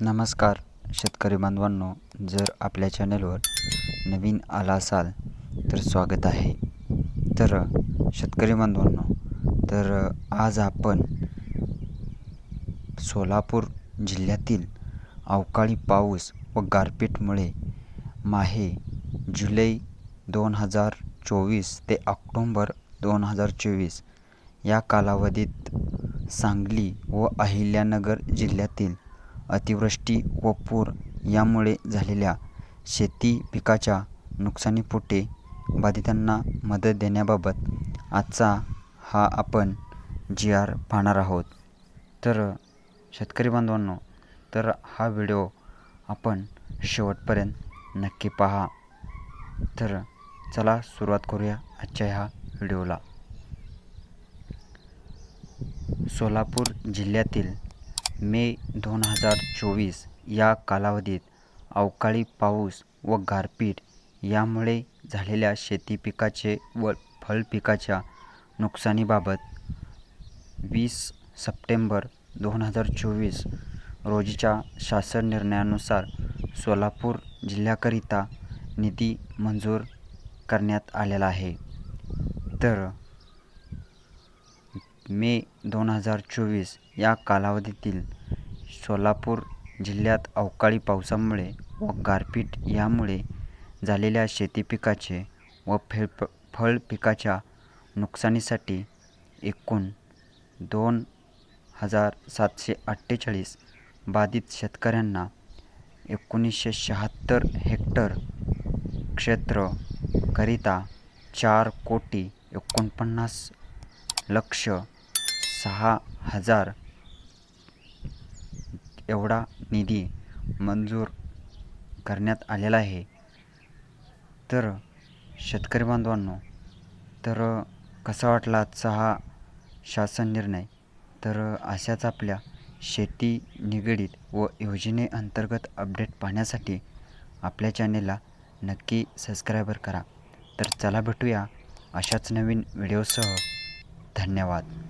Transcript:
नमस्कार शेतकरी बांधवांनो. जर आपल्या चॅनलवर नवीन आला असाल तर स्वागत आहे. तर शेतकरी बांधवांनो तर आज आपण सोलापूर जिल्ह्यातील अवकाळी पाऊस व गारपीटमुळे माहे जुलै दोन हजार चोवीस ते ऑक्टोंबर दोन हजार चोवीस या कालावधीत सांगली व अहिल्यानगर जिल्ह्यातील अतिवृष्टी व पूर यामुळे झालेल्या शेती पिकाच्या नुकसानीपोटी बाधितांना मदत देण्याबाबत आजचा हा आपण जी आर पाहणार आहोत. तर शेतकरी बांधवांनो तर हा व्हिडिओ आपण शेवटपर्यंत नक्की पहा. तर चला सुरुवात करूया आजच्या ह्या व्हिडिओला. सोलापूर जिल्ह्यातील मे दोन हजार चोवीस या कालावधीत अवकाळी पाऊस व गारपीट यामुळे झालेल्या शेती पिकाचे व फळपिकाच्या नुकसानीबाबत वीस सप्टेंबर दोन हजार चोवीस रोजीच्या शासन निर्णयानुसार सोलापूर जिल्ह्याकरिता निधी मंजूर करण्यात आलेला आहे. तर मे दोन हजार चोवीस या कालावधीतील सोलापूर जिल्ह्यात अवकाळी पावसामुळे व गारपीट यामुळे झालेल्या शेती पिकाचे व फेळ फळ पिकाच्या नुकसानीसाठी एकूण दोन हजार सातशे अठ्ठेचाळीस बाधित शेतकऱ्यांना एकोणीसशे शहात्तर हेक्टर क्षेत्रकरिता चार कोटी एकोणपन्नास लक्ष सहा हजार एवढा निधी मंजूर करण्यात आलेला आहे. तर शेतकरी बांधवांनो तर कसा वाटला आजचा हा शासन निर्णय? तर अशाच आपल्या शेती निगडीत व योजनेअंतर्गत अपडेट पाहण्यासाठी आपल्या चॅनेलला नक्की सबस्क्रायबर करा. तर चला भेटूया अशाच नवीन व्हिडिओसह. धन्यवाद.